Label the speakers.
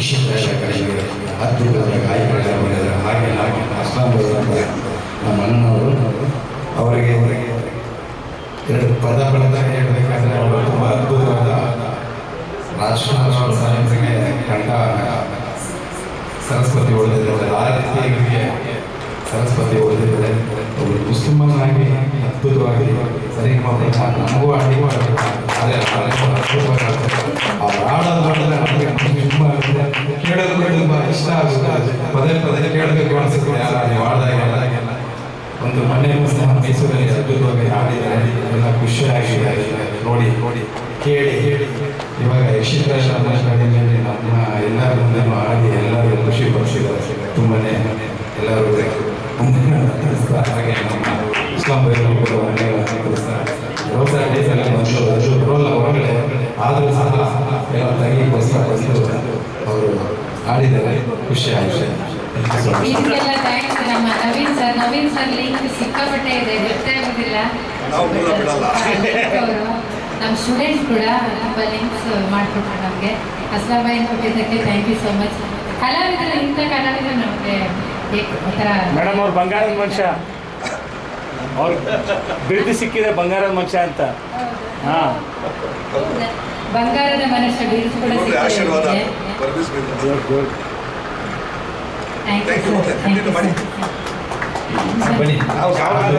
Speaker 1: ಶಿಕ್ಷಕರ ಕಡೆಗೆ ಅದ್ಭುತವಾದ ಗಾಯಕರೆಲ್ಲ ಬಂದಿದ್ದಾರೆ ಹಾಗೆ ಹಾಗೆ ಅಸ್ಲಾಂ ಅಂತ ನಮ್ಮ ಅವರಿಗೆ ಎರಡು ಪದ ಪದ ಹೇಳಬೇಕಾದ್ರೆ ಅವರು ಅದ್ಭುತವಾದ ರಾಷ್ಟ್ರ ಸಾಹಿತ್ಯಕ್ಕೆ ಕಂಡ ಸರಸ್ವತಿ ಉಳಿದಿದ್ದಾರೆ ಆಗುತ್ತೆ ಪದೇ ಪದೇ ಕೇಳಬೇಕು ಅನಿಸುತ್ತೆ. ನೀವು ಹಾಡ್ದಾಗೆಲ್ಲ ಒಂದು ಮನೆ ಮೈಸೂರಲ್ಲಿ ಅದ್ಭುತವಾಗಿ ಹಾಡಿದ್ದಾರೆ ಎಲ್ಲ ಖುಷಿಯಾಗಿದೆ ನೋಡಿ ನೋಡಿ, ಕೇಳಿ ಹೇಳಿ ಇವಾಗ ಯಕ್ಷಿಂದ್ರ ಕಡೆಯಲ್ಲಿ ನಮ್ಮ ಎಲ್ಲರ ಮುಂದೆ ಆಡಿ ಎಲ್ಲರೂ ಖುಷಿ ಪಡಿಸಿದ್ದಾರೆ. ತುಂಬನೇ ಎಲ್ಲರೂ ಹಾಗೆ ನಮ್ಮ ಇಸ್ಲಾಂ ಕೂಡ ಒಳ್ಳೆಯ ತಿಳಿಸ್ತಾರೆ ರೋಸಾ ಡೇಸಲ್ಲಿ ಅದು ಆದರೂ ಸಹ ಎಲ್ಲ ಬಸ್ ಬಂದು ಅವರು ಹಾಡಿದ್ದಾರೆ ಖುಷಿ ಆಗಿದೆ
Speaker 2: ಇದಕ್ಕೆಲ್ಲ ಥ್ಯಾಂಕ್ಸ್ ನಮ್ಮ Naveen sir Naveen sir link ಸಿಕ್ಕಾಪಟ್ಟೆ ಇದೆ. ಗೊತ್ತೇ ಆಗೋದಿಲ್ಲ.
Speaker 3: ನಾವು ಕೂಡ ಬಿಡಲ್ಲ.
Speaker 2: ನಮ್ಮ ಸ್ಟೂಡೆಂಟ್ಸ್ ಕೂಡ ತುಂಬ ಲಿಂಕ್ಸ್ ಮಾಡಿಕೊಟ್ರು ನಮಗೆ. ಅಸ್ಲಾಬಾಯಿ ಕೊಟ್ಟಿದ್ದಕ್ಕೆ ಥ್ಯಾಂಕ್ ಯು ಸೋ ಮಚ್ ಕಲಾವಿದರು ಇಂಥ ಕಲಾವಿದರು ನಮಗೆ
Speaker 4: ಮೇಡಮ್ ಅವ್ರು ಬಂಗಾರದ ಮನುಷ್ಯ. ಅವ್ರ ಬಿರುದು ಸಿಕ್ಕಿದೆ ಬಂಗಾರದ ಮನುಷ್ಯ ಅಂತ. ಹಾಂ.
Speaker 2: ಬಂಗಾರದ ಮನುಷ್ಯ ಬಿರುದು ಕೂಡ
Speaker 3: ಒಳ್ಳೆ for
Speaker 2: this
Speaker 3: business.
Speaker 4: Good, good.
Speaker 2: Thank,
Speaker 3: Thank you.
Speaker 2: you.
Speaker 3: Thank you.
Speaker 1: Thank
Speaker 3: you. Thank you. Thank you.